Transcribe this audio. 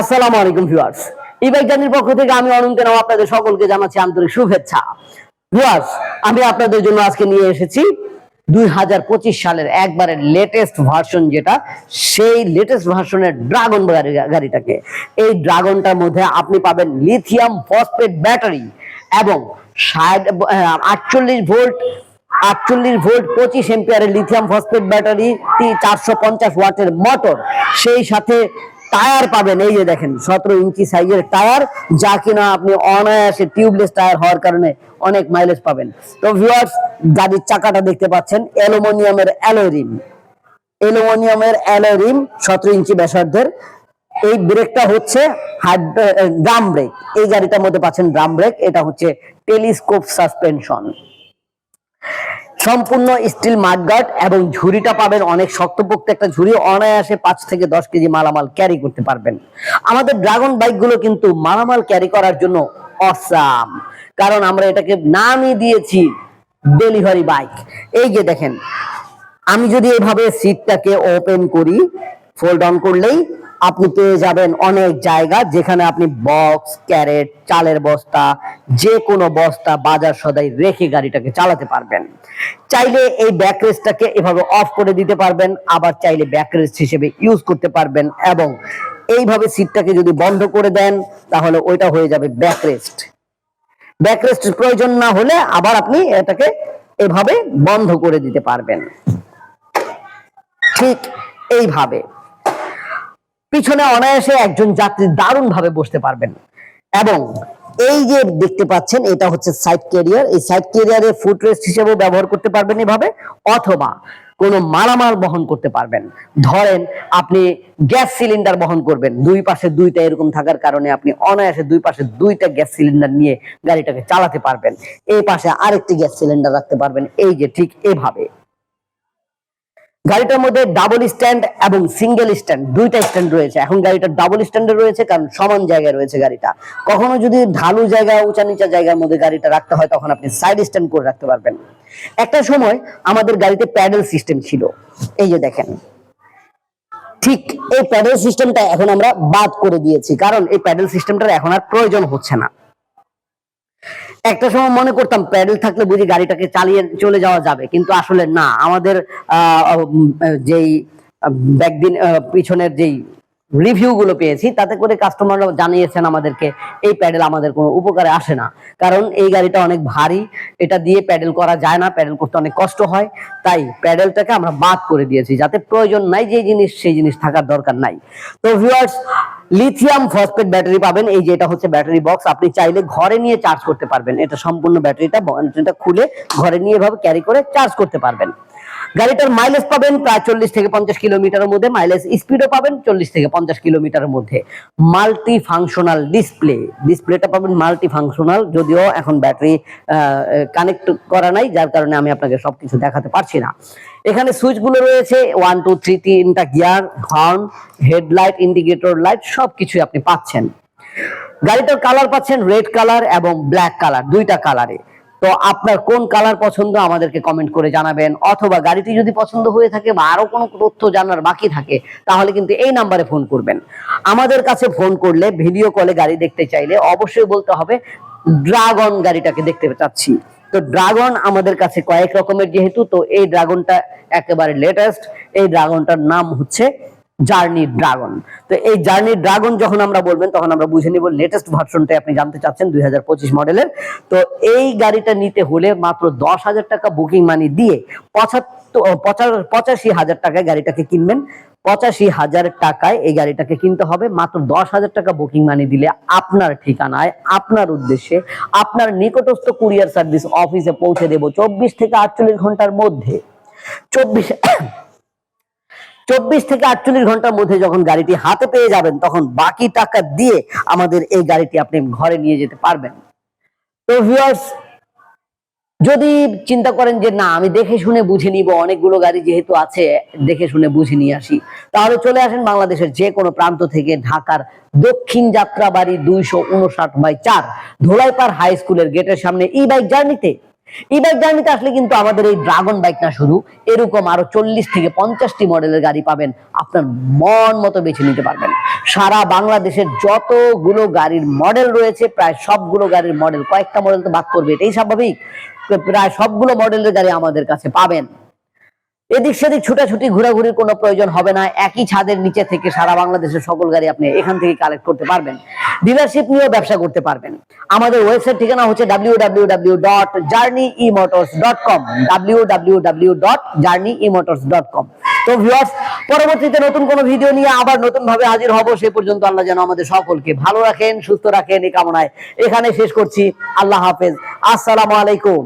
আসসালামু আলাইকুম ভিউয়ার্স। ই বাইক জার্নির পক্ষ থেকে আমি অনন্ত নাম আপনাদের সকলকে জানাচ্ছি আন্তরিক শুভেচ্ছা। ভিউয়ার্স, আমি আপনাদের জন্য আজকে নিয়ে এসেছি দুই হাজার পঁচিশ সালের একবারে লেটেস্ট ভার্সন যেটা, সেই লেটেস্ট ভার্সনের ড্রাগন গাড়িটাকে। এই ড্রাগনটার মধ্যে আপনি পাবেন লিথিয়াম ফসফেট ব্যাটারি এবং ষাট আটচল্লিশ ভোল্ট আটচল্লিশ ভোল্ট, পঁচিশ এম্পিয়ারের লিথিয়াম ফসফেট ব্যাটারি চারশো পঞ্চাশ ওয়াটের মোটর সেই সাথে টায়ার পাবেন, এই যে দেখেন, সতেরো ইঞ্চি সাইজের টায়ার যা কিনা আপনি অনায়াসে টিউবলেস টায়ার হওয়ার কারণে অনেক মাইলেজ পাবেন। তো ভিউয়ার্স গাড়ির চাকাটা দেখতে পাচ্ছেন, অ্যালুমিনিয়ামের অ্যালোরিম অ্যালুমিনিয়ামের অ্যালোরিম সতেরো ইঞ্চি ব্যাসার্ধের। এই ব্রেকটা হচ্ছে ড্রাম ব্রেক এই গাড়িটার মধ্যে পাচ্ছেন ড্রাম ব্রেক এটা হচ্ছে টেলিস্কোপ সাসপেনশন সম্পূর্ণ স্টিল মাঠগার্ড এবং ঝুড়িটা পাবেন অনেক শক্তপোক্ত একটা ঝুড়ি, অনায়াসে পাঁচ থেকে দশ কেজি মালামাল ক্যারি করতে পারবেন। আমাদের ড্রাগন বাইকগুলো কিন্তু মালামাল ক্যারি করার জন্য অসাম কারণ আমরা এটাকে নামই দিয়েছি ডেলিভারি বাইক এই যে দেখেন, আমি যদি এভাবে সিটটাকে ওপেন করি ফোল্ড অন করলেই আপনি পেয়ে যাবেন অনেক জায়গা যেখানে আপনি বক্স ক্যারেট চালের বস্তা যে কোনো বস্তা, বাজার সদাই রেখে গাড়িটাকে চালাতে পারবেন। চাইলে এই ব্যাকরেস্টটাকে এভাবে অফ করে দিতে পারবেন, আবার চাইলে ব্যাকরেস্ট হিসেবে ইউজ করতে পারবেন এবং এইভাবে সিটটাকে যদি বন্ধ করে দেন, তাহলে ওইটা হয়ে যাবে ব্যাকরেস্ট ব্যাকরেস্ট প্রয়োজন না হলে আবার আপনি এটাকে এভাবে বন্ধ করে দিতে পারবেন। ঠিক এইভাবে। পিছনে অনায়াসে একজন যাত্রী দারুণ ভাবে বসতে পারবেন। এবং এই যে দেখতে পাচ্ছেন, এটা হচ্ছে সাইড ক্যারিয়ার এই সাইড ক্যারিয়ারে ফুট রেস্ট ব্যবহার করতে পারবেন এভাবে, অথবা কোনো মালামাল বহন করতে পারবেন। ধরেন আপনি গ্যাস সিলিন্ডার বহন করবেন, দুই পাশে দুইটা এরকম থাকার কারণে আপনি অনায়াসে দুই পাশে দুইটা গ্যাস সিলিন্ডার নিয়ে গাড়িটাকে চালাতে পারবেন। এই পাশে আরেকটি গ্যাস সিলিন্ডার রাখতে পারবেন। এই যে ঠিক এভাবে। গাড়িটার মধ্যে ডাবল স্ট্যান্ড এবং সিঙ্গেল স্ট্যান্ড দুইটা স্ট্যান্ড রয়েছে। এখন গাড়িটা ডাবল স্ট্যান্ডে রয়েছে, কারণ সমান জায়গায় রয়েছে গাড়িটা। কখনো যদি ঢালু জায়গা উঁচা নিচা জায়গার মধ্যে গাড়িটা রাখতে হয়, তখন আপনি সাইড স্ট্যান্ড করে রাখতে পারবেন। একটা সময় আমাদের গাড়িতে প্যাডেল সিস্টেম ছিল। এই যে দেখেন। ঠিক এই প্যাডেল সিস্টেমটা এখন আমরা বাদ করে দিয়েছি, কারণ এই প্যাডেল সিস্টেমটার এখন আর প্রয়োজন হচ্ছে না। একটা সময় মনে করতাম প্যাডেল থাকলে বুঝি গাড়িটাকে চালিয়ে চলে যাওয়া যাবে, কিন্তু আসলে না। আমাদের যেই ব্যাকদিন পিছনের যেই রিভিউ গুলো পেয়েছি, তাতে করে কাস্টমাররা জানিয়েছেন আমাদেরকে, এই প্যাডেল আমাদের কোনো উপকারে আসে না। কারণ এই গাড়িটা অনেক ভারী, এটা দিয়ে প্যাডেল করা যায় না, প্যাডেল করতে অনেক কষ্ট হয়। তাই প্যাডেলটাকে আমরা বাদ করে দিয়েছি, যাতে প্রয়োজন নাই যে জিনিস, সেই জিনিস থাকার দরকার নাই। তো ভিউয়ার্স লিথিয়াম ফসফেট ব্যাটারি পাবেন। এই যে এটা হচ্ছে ব্যাটারি বক্স আপনি চাইলে ঘরে নিয়ে চার্জ করতে পারবেন। এটা সম্পূর্ণ ব্যাটারিটা ব্যাটারিটা খুলে ঘরে নিয়ে এভাবে ক্যারি করে চার্জ করতে পারবেন। গাড়িটার মাইলেজ পাবেন প্রায় চল্লিশ থেকে পঞ্চাশ কিলোমিটারের মধ্যে। মাইলেজ স্পিডও পাবেন চল্লিশ থেকে পঞ্চাশ কিলোমিটারের মধ্যে। মাল্টি ফাংশনাল ডিসপ্লে ডিসপ্লেটা পাবেন মাল্টি ফাংশনাল যদিও এখন ব্যাটারি কানেক্ট করা নাই, যার কারণে আমি আপনাকে সবকিছু দেখাতে পারছি না। এখানে সুইচগুলো রয়েছে ওয়ান টু থ্রি তিনটা gear horn headlight indicator light সবকিছুই আপনি পাচ্ছেন। গাড়িটার কালার পাচ্ছেন রেড কালার এবং ব্ল্যাক কালার দুইটা কালারে তো আপনার কোন কালার পছন্দ আমাদেরকে কমেন্ট করে জানাবেন, অথবা গাড়িটি যদি পছন্দ হয়ে থাকে বা আরও কোনো তথ্য জানার বাকি থাকে, তাহলে কিন্তু এই নাম্বারে ফোন করবেন। আমাদের কাছে ফোন করলে ভিডিও কলে গাড়ি দেখতে চাইলে অবশ্যই বলতে হবে ড্রাগন গাড়িটাকে দেখতে চাচ্ছি। তো ড্রাগন আমাদের কাছে কয়েক রকমের যেহেতু, তো এই ড্রাগনটা একেবারে লেটেস্ট এই ড্রাগনটার নাম হচ্ছে জার্নি ড্রাগন তো এই জার্নি ড্রাগন যখন আমরা বলবেন, তখন আমরা বুঝে নিব লেটেস্ট ভার্সনটাই আপনি জানতে চাচ্ছেন দুই হাজার পঁচিশ মডেলের তো এই গাড়িটা নিতে হলে মাত্র দশ হাজার টাকা বুকিং মানি দিয়ে পঁচাত্তর পঁচাশি হাজার টাকায় গাড়িটাকে কিনবেন। পঁচাশি হাজার টাকায় এই গাড়িটাকে কিনতে হবে। মাত্র দশ হাজার টাকা বুকিং মানি দিলে আপনার ঠিকানায়, আপনার উদ্দেশ্যে, আপনার নিকটস্থ কুরিয়ার সার্ভিস অফিসে পৌঁছে দেব চব্বিশ থেকে আটচল্লিশ ঘণ্টার মধ্যে। চব্বিশ চব্বিশ থেকে আটচল্লিশ ঘণ্টার মধ্যে যখন গাড়িটি হাতে পেয়ে যাবেন, তখন বাকি টাকা দিয়ে আমাদের এই গাড়িটি আপনি ঘরে নিয়ে যেতে পারবেন। তো ভিউয়ার্স যদি চিন্তা করেন যে, না, আমি দেখে শুনে বুঝে নিব, অনেকগুলো গাড়ি যেহেতু আছে, দেখে শুনে বুঝে নিয়ে আসি। তাহলে চলে আসেন বাংলাদেশের যে কোনো প্রান্ত থেকে ঢাকার দক্ষিণ যাত্রাবাড়ি দুইশো উনষাট বাই চার ধোলাইপাড় হাই স্কুলের গেটের সামনে ই বাইক জার্নিতে ই বাইক জার্নিতে আসলে কিন্তু আমাদের এই ড্রাগন বাইক না শুধু এরকম আরও চল্লিশ থেকে পঞ্চাশটি মডেলের গাড়ি পাবেন। আপনার মন মতো বেছে নিতে পারবেন। সারা বাংলাদেশের যতগুলো গাড়ির মডেল রয়েছে, প্রায় সবগুলো গাড়ির মডেল কয়েকটা মডেল তো বাদ করবে এটাই স্বাভাবিক। প্রায় সবগুলো মডেলের গাড়ি আমাদের কাছে পাবেন। এদিক সেদিক ছুটাছুটি, ঘোরাঘুরির কোনো প্রয়োজন হবে না। একই ছাদের নিচে থেকে সারা বাংলাদেশের সকল গাড়ি আপনি এখান থেকে কালেক্ট করতে পারবেন। ডিলারশিপ নিয়েও ব্যবসা করতে পারবেন। আমাদের ওয়েবসাইট ঠিকানা হচ্ছে W W W dot journey E motors dot com W W W dot journey E motors dot com তো ভিউয়ার্স পরবর্তীতে নতুন কোনো ভিডিও নিয়ে আবার নতুন ভাবে হাজির হব। সে পর্যন্ত আল্লাহ যেন আমাদের সকলকে ভালো রাখেন, সুস্থ রাখেন, এই কামনায় এখানে শেষ করছি। আল্লাহ হাফেজ। আসসালামু আলাইকুম।